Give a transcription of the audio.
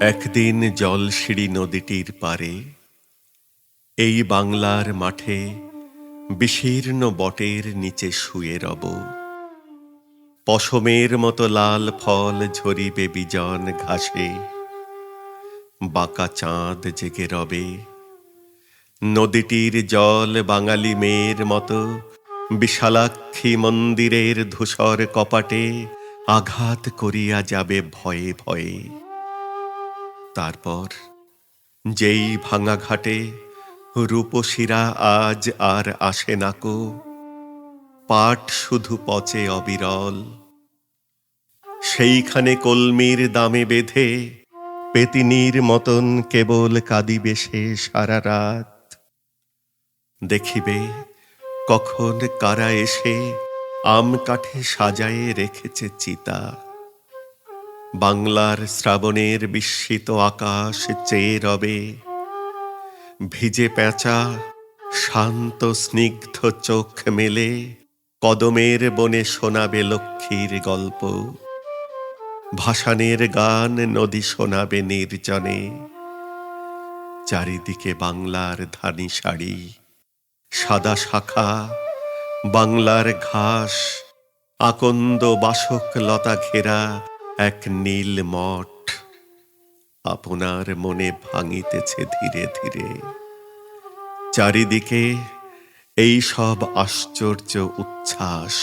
একদিন জলসিঁড়ি নদীটির পারে, এই বাংলার মাঠে বিশীর্ণ বটের নিচে শুয়ে রব। পশমের মতো লাল ফল ঝরিবে বিজন ঘাসে, বাঁকা চাঁদ জেগে রবে। নদীটির জল বাঙালি মেয়ের মতো বিশালাক্ষী মন্দিরের ধূসর কপাটে আঘাত করিয়া যাবে ভয়ে ভয়ে। তারপর যেই ভাঙা ঘাটে রূপসীরা আজ আর আসে নাকো পাট শুধু পচে অবিরল। সেইখানে কলমির দামে বেঁধে পেতিনির মতন কেবল কাঁদিবে সে সারা রাত। দেখিবে কখন কারা এসে আম কাঠে সাজায়ে রেখেছে চিতা। বাংলার শ্রাবণের বিস্মিত আকাশ চেয়ে রবে ভিজে পেঁচা শান্ত স্নিগ্ধ চোখ মেলে, কদমের বনে শোনাবে লক্ষ্মীর গল্প। ভাসানের গান নদী শোনাবে নির্জনে, চারিদিকে বাংলার ধানি শাড়ি, সাদা শাখা, বাংলার ঘাস, আকন্দ বাসক লতা ঘেরা এক নীল মঠ আপনার মনে ভাঙিতেছে ধীরে ধীরে। চারিদিকে এই সব আশ্চর্য উচ্ছ্বাস।